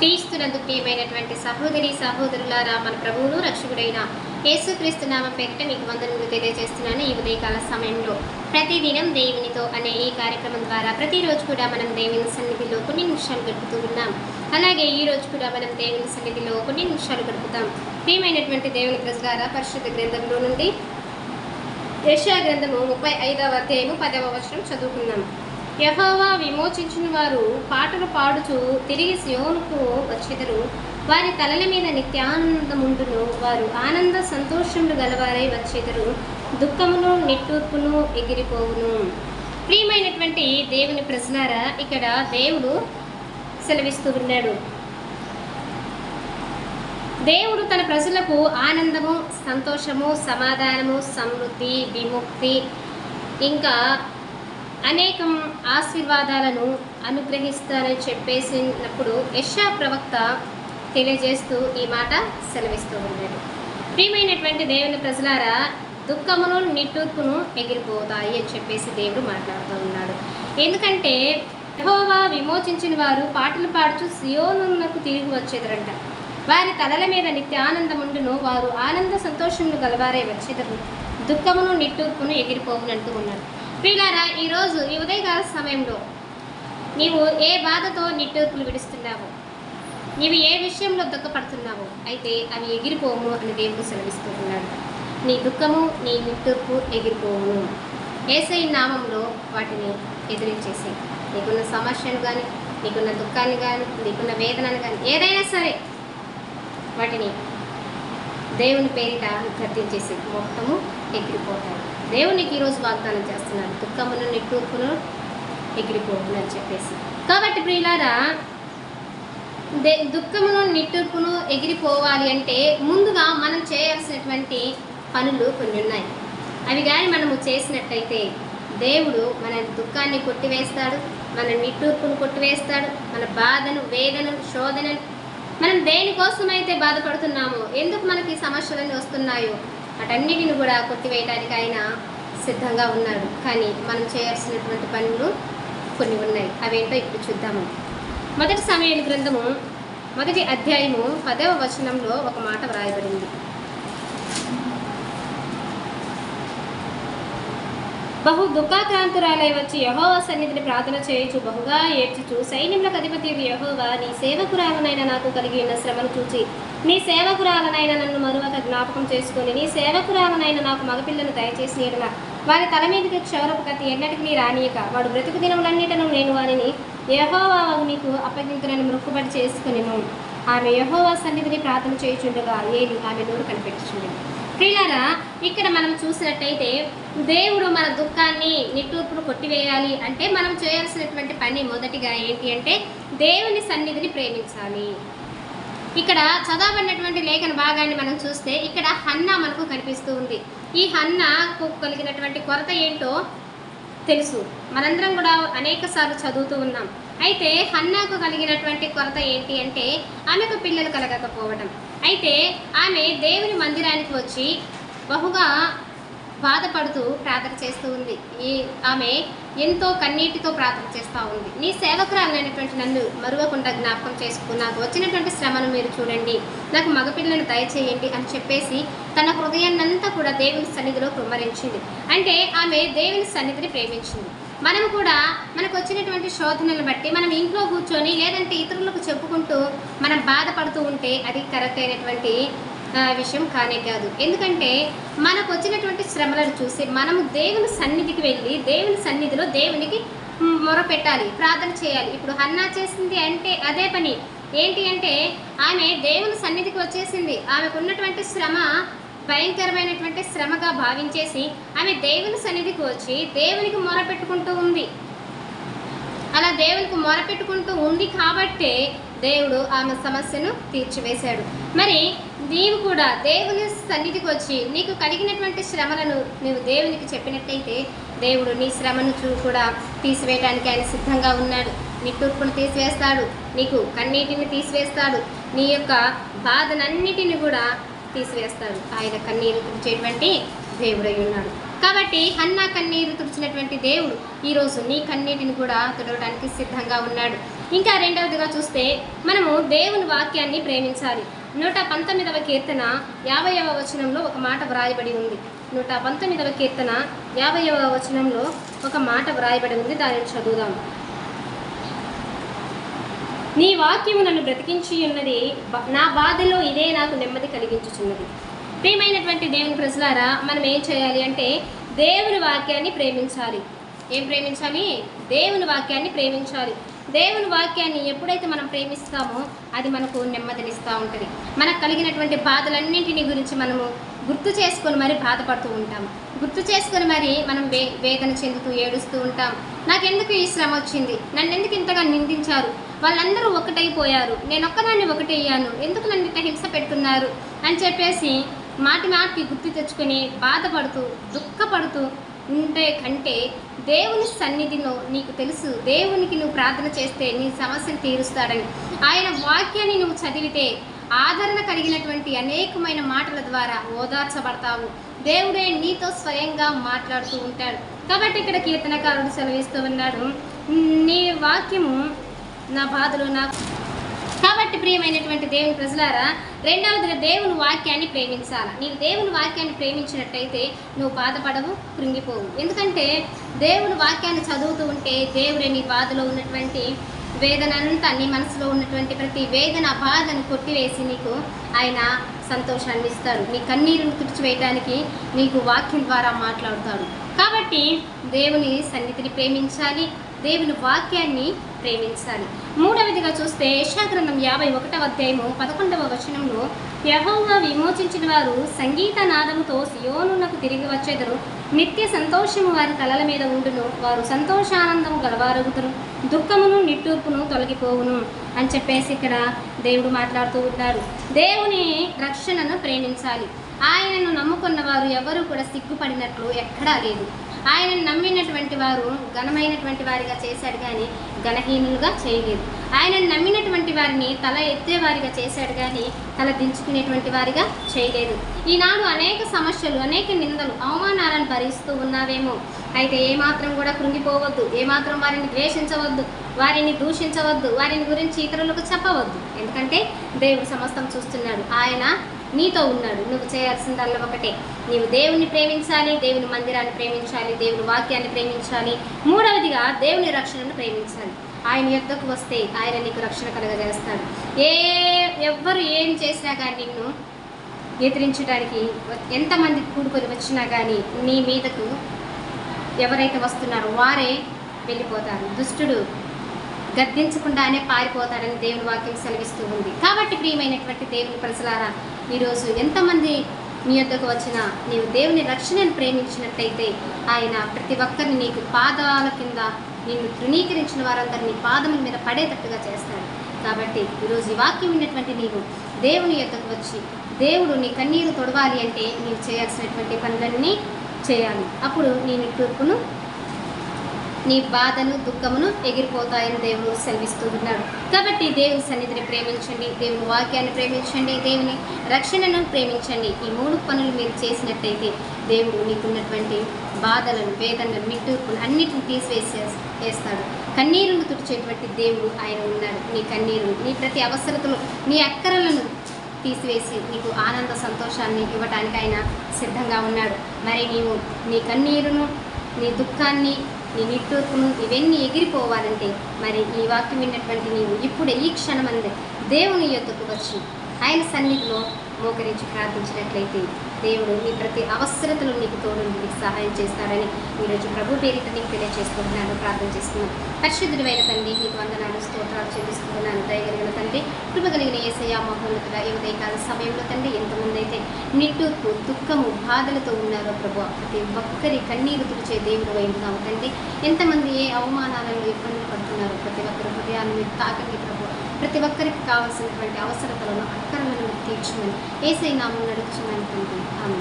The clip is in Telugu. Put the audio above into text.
క్రీస్తునందు ప్రియమైనటువంటి సహోదరి సహోదరులారా మన ప్రభువును రక్షకుడైన యేసుక్రీస్తు నామ పేరిట మీకు వందనములు తెలియజేస్తున్నాను. ఈ ఉదయకాల సమయంలో ప్రతిదినం దేవునితో అనే ఈ కార్యక్రమం ద్వారా ప్రతిరోజు కూడా మనం దేవుని సన్నిధిలో కొన్ని నిమిషాలు గడుపుతూ ఉన్నాం. అలాగే ఈ రోజు కూడా మనం దేవుని సన్నిధిలో కొన్ని నిమిషాలు గడుపుతాం. ప్రియమైనటువంటి దేవుని ప్రజలారా పరిశుద్ధ గ్రంథంలో నుండి యశా గ్రంథము ముప్పై ఐదవ అధ్యాయము పదవ వచనం చదువుకున్నాం యహోవా విమోచించిన వారు పాటలు పాడుచు తిరిగి సియోనుకు వచ్చెదరు. వారి తలల మీద నిత్యానందముండును. వారు ఆనంద సంతోషములు గలవారై వచ్చెదరు. దుఃఖమును నిట్టూర్పును ఎగిరిపోవును. ప్రియమైనటువంటి దేవుని ప్రజలారా ఇక్కడ దేవుడు సెలవిస్తూ ఉన్నాడు. దేవుడు తన ప్రజలకు ఆనందము సంతోషము సమాధానము సమృద్ధి విముక్తి ఇంకా అనేకం ఆశీర్వాదాలను అనుగ్రహిస్తారని చెప్పేసినప్పుడు యశా ప్రవక్త తెలియజేస్తూ ఈ మాట సెలవిస్తూ ఉన్నాడు. ప్రియమైనటువంటి దేవుని ప్రజలారా దుఃఖమును నిట్టూర్పును ఎగిరిపోతాయి అని చెప్పేసి దేవుడు మాట్లాడుతూ ఉన్నాడు. ఎందుకంటే యహోవా విమోచించిన వారు పాటలు పాడుచు సియోనునకు తిరిగి వచ్చేదరంట. వారి తలల మీద నిత్య ఆనందముండును వారు ఆనంద సంతోషములు గలవారే వచ్చేదరు. దుఃఖమును నిట్టూర్పును ఎగిరిపోవునంటూ ఉన్నారు. ప్రియులారా ఈరోజు ఈ ఉదయకాల సమయంలో నీవు ఏ బాధతో నిట్టూర్పులు విడుస్తున్నావు నీవు ఏ విషయంలో దుఃఖపడుతున్నావు అయితే అవి ఎగిరిపోము అని దేవుడు సెలవిస్తున్నాడు. నీ దుఃఖము నీ నిట్టూర్పు ఎగిరిపోవును. ఏసై నామంలో వాటిని ఎదిరించేసి నీకున్న సమస్యను కానీ నీకున్న దుఃఖాన్ని కానీ నీకున్న వేదనను కానీ ఏదైనా సరే వాటిని దేవుని పేరిట గర్తించేసి మొత్తము ఎగిరిపోతాయి దేవునికి ఈరోజు వాగ్దానం చేస్తున్నాడు. దుఃఖమును నిట్టూర్పును ఎగిరిపోవును అని చెప్పేసి. కాబట్టి ప్రియులారా దే దుఃఖమును నిట్టూర్పును ఎగిరిపోవాలి అంటే ముందుగా మనం చేయాల్సినటువంటి పనులు కొన్ని ఉన్నాయి. అవి కానీ మనము చేసినట్టయితే దేవుడు మన దుఃఖాన్ని కొట్టివేస్తాడు మన నిట్టూర్పును కొట్టివేస్తాడు మన బాధను వేదనను శోధనను మనం దేనికోసమైతే బాధపడుతున్నామో ఎందుకు మనకి సమస్యలన్నీ వస్తున్నాయో వాటన్నిటిని కూడా కొట్టివేయడానికి ఆయన సిద్ధంగా ఉన్నాడు. కానీ మనం చేయాల్సినటువంటి పనులు కొన్ని ఉన్నాయి. అవేంటో ఇప్పుడు చూద్దాము. మొదటి సమయాల గ్రంథము మొదటి అధ్యాయము పదవ వచనంలో ఒక మాట వ్రాయబడింది. బహు దుఃఖాక్రాంతురాలై వచ్చి యహోవ సన్నిధిని ప్రార్థన చేయుచు బహుగా ఏడ్చుచు సైన్యములకు అధిపతి యహోవా నీ సేవకురాలనైనా నాకు కలిగి ఉన్న శ్రమను చూచి నీ సేవకురాలనైనా నన్ను మరువక జ్ఞాపకం చేసుకుని నీ సేవకురాలనైనా నాకు మగపిల్లను దయచేసి నీడల వారి తల మీదకి క్షౌరపు కత్తి ఎన్నటికీ రానియక. వాడు బ్రతుకు దినములన్నిటను నేను వారిని యహోవా మీకు అప్పగింతునని మృక్కుబడి చేసుకునేను. ఆమె యహోవా సన్నిధిని ప్రార్థన చేయుచుండగా ఏది ఆమె నోరు కనిపెట్టుచుండేది ప్రియులరా ఇక్కడ మనం చూసినట్టయితే దేవుడు మన దుఃఖాన్ని నిట్టూర్పును కొట్టివేయాలి అంటే మనం చేయాల్సినటువంటి పని మొదటిగా ఏంటి అంటే దేవుని సన్నిధిని ప్రేమించాలి. ఇక్కడ చదవబడినటువంటి లేఖన భాగాన్ని మనం చూస్తే ఇక్కడ హన్నా మనకు కనిపిస్తూ ఉంది. ఈ హన్న కలిగినటువంటి కొరత ఏంటో తెలుసు. మనందరం కూడా అనేక సార్లు చదువుతూ ఉన్నాం. అయితే హన్నాకు కలిగినటువంటి కొరత ఏంటి అంటే ఆమెకు పిల్లలు కలగకపోవడం. అయితే ఆమె దేవుని మందిరానికి వచ్చి బహుగా బాధపడుతూ ప్రార్థన చేస్తూ ఉంది. ఈ ఆమె ఎంతో కన్నీటితో ప్రార్థన చేస్తూ ఉంది. నీ సేవకురాలైనటువంటి నన్ను మరువకుండా జ్ఞాపకం చేసుకుని నాకు వచ్చినటువంటి శ్రమను మీరు చూడండి. నాకు మగపిల్లను దయచేయండి అని చెప్పేసి తన హృదయాన్నంతా కూడా దేవుని సన్నిధిలో కుమ్మరించింది. అంటే ఆమె దేవుని సన్నిధిని ప్రేమించింది. మనం కూడా మనకు వచ్చినటువంటి శోధనలు బట్టి మనం ఇంట్లో కూర్చొని లేదంటే ఇతరులకు చెప్పుకుంటూ మనం బాధపడుతూ ఉంటే అది కరెక్ట్ అయినటువంటి విషయం కానే కాదు. ఎందుకంటే మనకు వచ్చినటువంటి శ్రమలను చూసి మనము దేవుని సన్నిధికి వెళ్ళి దేవుని సన్నిధిలో దేవునికి మొరపెట్టాలి ప్రార్థన చేయాలి. ఇప్పుడు హన్నా చేసింది అంటే అదే పని. ఏంటి అంటే ఆమె దేవుని సన్నిధికి వచ్చేసింది. ఆమెకు ఉన్నటువంటి శ్రమ భయంకరమైనటువంటి శ్రమగా భావించేసి ఆమె దేవుని సన్నిధికి వచ్చి దేవునికి మొరపెట్టుకుంటూ ఉంది. అలా దేవునికి మొరపెట్టుకుంటూ ఉంది కాబట్టే దేవుడు ఆమె సమస్యను తీర్చివేశాడు. మరి నీవు కూడా దేవుని సన్నిధికి వచ్చి నీకు కలిగినటువంటి శ్రమలను నువ్వు దేవునికి చెప్పినట్టయితే దేవుడు నీ శ్రమను చూ కూడా తీసివేయడానికి ఆయన సిద్ధంగా ఉన్నాడు. నీ తూర్పును తీసివేస్తాడు. నీకు కన్నీటిని తీసివేస్తాడు. నీ యొక్క బాధనన్నిటిని కూడా తీసివేస్తాడు ఆయన కన్నీరు తుడిచేటువంటి దేవుడై ఉన్నాడు. కాబట్టి హన్నా కన్నీరు తుడిచినటువంటి దేవుడు ఈరోజు నీ కన్నీటిని కూడా తుడవడానికి సిద్ధంగా ఉన్నాడు. ఇంకా రెండవదిగా చూస్తే మనము దేవుని వాక్యాన్ని ప్రేమించాలి. నూట పంతొమ్మిదవ కీర్తన యాభైవ వచనంలో ఒక మాట వ్రాయబడి ఉంది. నూట పంతొమ్మిదవ కీర్తన యాభైవ వచనంలో ఒక మాట వ్రాయబడి ఉంది. దానిని చదువుదాం. నీ వాక్యము నన్ను బ్రతికించి ఉన్నది నా బాధలో ఇదే నాకు నెమ్మది కలిగించుచున్నది. ప్రియమైనటువంటి దేవుని ప్రజలారా మనం ఏం చేయాలి అంటే దేవుని వాక్యాన్ని ప్రేమించాలి. ఏం ప్రేమించాలి? దేవుని వాక్యాన్ని ప్రేమించాలి. దేవుని వాక్యాన్ని ఎప్పుడైతే మనం ప్రేమిస్తామో అది మనకు నెమ్మదినిస్తూ ఉంటుంది. మనకు కలిగినటువంటి బాధలన్నింటినీ గురించి మనము గుర్తు చేసుకొని మరి బాధపడుతూ ఉంటాం. గుర్తు చేసుకొని మరి మనం వే వేదన చెందుతూ ఏడుస్తూ ఉంటాం. నాకెందుకు ఈ శ్రమ వచ్చింది? నన్ను ఎందుకు ఇంతగా నిందించారు? వాళ్ళందరూ ఒకటైపోయారు. నేను ఒక్కదాన్ని ఒకటయ్యాను. ఎందుకు నన్ను ఇంత హింస పెడుతున్నారు? అని చెప్పేసి మాటి మాటికి గుర్తు తెచ్చుకొని బాధపడుతూ దుఃఖపడుతూ ఉండే కంటే దేవుని సన్నిధిలో నీకు తెలుసు దేవునికి నువ్వు ప్రార్థన చేస్తే నీ సమస్యను తీరుస్తాడని. ఆయన వాక్యాన్ని నువ్వు చదివితే ఆదరణ కలిగినటువంటి అనేకమైన మాటల ద్వారా ఓదార్చబడతావు. దేవుడే నీతో స్వయంగా మాట్లాడుతూ ఉంటాడు. కాబట్టి ఇక్కడ కీర్తనకారుడు సెలవిస్తూ ఉన్నాడు. నీ వాక్యము నా బాధలు నా కాబట్టి ప్రియమైనటువంటి దేవుని ప్రజలారా రెండవదిగా దేవుని వాక్యాన్ని ప్రేమించాలి? నీవు దేవుని వాక్యాన్ని ప్రేమించినట్టయితే నువ్వు బాధపడవు కృంగిపోవు. ఎందుకంటే దేవుని వాక్యాన్ని చదువుతూ ఉంటే దేవుడే నీ బాధలో ఉన్నటువంటి వేదనంతా నీ మనసులో ఉన్నటువంటి ప్రతి వేదన బాధను కొట్టివేసి నీకు ఆయన సంతోషాన్ని ఇస్తాడు నీ కన్నీరును తుడిచివేయడానికి నీకు వాక్యం ద్వారా మాట్లాడుతాడు. కాబట్టి దేవుని సన్నిధిని ప్రేమించాలి దేవుని వాక్యాన్ని ప్రేమించాలి. మూడవదిగా చూస్తే యశాగ్రంథం యాభై ఒకటవ అధ్యాయము పదకొండవ వచనంలో యహోవా విమోచించిన వారు సంగీత నాదముతో సియోనునకు తిరిగి వచ్చేదరు. నిత్య సంతోషము వారి తలల మీద ఉండును వారు సంతోషానందము గలవారుగుతురు దుఃఖమును నిట్టూర్పును తొలగిపోవును అని చెప్పేసి ఇక్కడ దేవుడు మాట్లాడుతూ ఉన్నాడు దేవుని రక్షణను ప్రేమించాలి. ఆయనను నమ్ముకున్న వారు ఎవరు కూడా సిగ్గుపడినట్లు ఎక్కడా లేదు. ఆయనను నమ్మినటువంటి వారు ఘనమైనటువంటి వారిగా చేశాడు కానీ ఘనహీనులుగా చేయలేదు. ఆయనను నమ్మినటువంటి వారిని తల ఎత్తేవారిగా చేశాడు కానీ తల దించుకునేటువంటి వారిగా చేయలేదు. ఈనాడు అనేక సమస్యలు అనేక నిందలు అవమానాలను భరిస్తూ ఉన్నావేమో. అయితే ఏమాత్రం కూడా కృంగిపోవద్దు ఏమాత్రం వారిని ద్వేషించవద్దు వారిని దూషించవద్దు వారిని గురించి ఇతరులకు చెప్పవద్దు. ఎందుకంటే దేవుడు సమస్తం చూస్తున్నాడు. ఆయన నీతో ఉన్నాడు. నువ్వు చేయాల్సిందల్లా ఒకటే. నీవు దేవుని ప్రేమించాలి దేవుని మందిరాన్ని ప్రేమించాలి దేవుని వాక్యాన్ని ప్రేమించాలి. మూడవదిగా దేవుని రక్షణను ప్రేమించాలి. ఆయన యుద్ధకు వస్తే ఆయన నీకు రక్షణ కలగజేస్తాడు. ఏ ఎవ్వరు ఏం చేసినా కానీ నిన్ను ఎదిరించడానికి ఎంతమంది కూడుకొని వచ్చినా కానీ నీ మీదకు ఎవరైతే వస్తున్నారో వారే వెళ్ళిపోతారు. దుష్టుడు గద్దించకుండానే పారిపోతాడని దేవుని వాక్యం సెలవిస్తూ ఉంది. కాబట్టి ప్రియమైనటువంటి దేవుని ప్రజలారా ఈరోజు ఎంతమంది నీ యొద్దకు వచ్చినా నీవు దేవుని రక్షణను ప్రేమించినట్టయితే ఆయన ప్రతి ఒక్కరిని నీకు పాదాల కింద నిన్ను తృణీకరించిన వారందరినీ పాదముల మీద పడేటట్టుగా చేస్తాడు. కాబట్టి ఈరోజు ఈ వాక్యం ఉన్నటువంటి నీవు దేవుని యొద్దకు వచ్చి దేవుడు నీ కన్నీరు తొడవాలి అంటే నీవు చేయాల్సినటువంటి పనులన్నీ చేయాలి. అప్పుడు నీ నిట్టూర్పును నీ బాధను దుఃఖమును ఎగిరిపోతాయని దేవుడు సెలవిస్తున్నాడు. కాబట్టి దేవుని సన్నిధిని ప్రేమించండి దేవుని వాక్యాన్ని ప్రేమించండి దేవుని రక్షణను ప్రేమించండి. ఈ మూడు పనులు మీరు చేసినట్టయితే దేవుడు మీకున్నటువంటి బాధలను వేదనలను నిట్టూర్పును అన్నిటిని తీసివేసే వేస్తాడు. కన్నీరును తుడిచేటువంటి దేవుడు ఆయన ఉన్నాడు. నీ కన్నీరు నీ ప్రతి అవసరతలు నీ అక్కరలను తీసివేసి నీకు ఆనంద సంతోషాన్ని ఇవ్వటానికి ఆయన సిద్ధంగా ఉన్నాడు. మరి నీవు నీ కన్నీరును నీ దుఃఖాన్ని నీ నిట్టూర్పును ఇవన్నీ ఎగిరిపోవాలంటే మరి ఈ వాక్యం విన్నటువంటి నీవు ఇప్పుడే ఈ క్షణమందే దేవుని యొద్దకు వచ్చి ఆయన సన్నిధిలో మోకరించి ప్రార్థించినట్లయితే దేవుడు నీ ప్రతి అవసరతలు నీకు తోడు మీకు సహాయం చేస్తారని ఈరోజు ప్రభు పేరిట నీకు తెలియజేసుకుంటున్నాను ప్రార్థన చేస్తున్నాను. పరిశుద్ధుడైన తండ్రి నీకు వందనాలు స్తోత్రాలు చెల్లిస్తున్నాను. దయగలిగిన తండ్రి కృప కలిగిన ఏసయ మహోన్నతుడ ఈ ఉదయకాల సమయంలో తండ్రి ఎంతమంది అయితే నిట్టూర్పు దుఃఖము బాధలతో ఉన్నారో ప్రభు ప్రతి ఒక్కరి కన్నీరు తుడిచే దేవుడు వైపున్నావు తండ్రి. ఎంతమంది ఏ అవమానాలను ఇబ్బందులు పడుతున్నారో ప్రతి ఒక్కరి హృదయాన్ని మీరు తాకండి ప్రతి ఒక్కరికి కావాల్సినటువంటి అవసరతలను అక్కరలను తీర్చమని ఏసై నామం నడుచుమని తండ్రి. ఆమె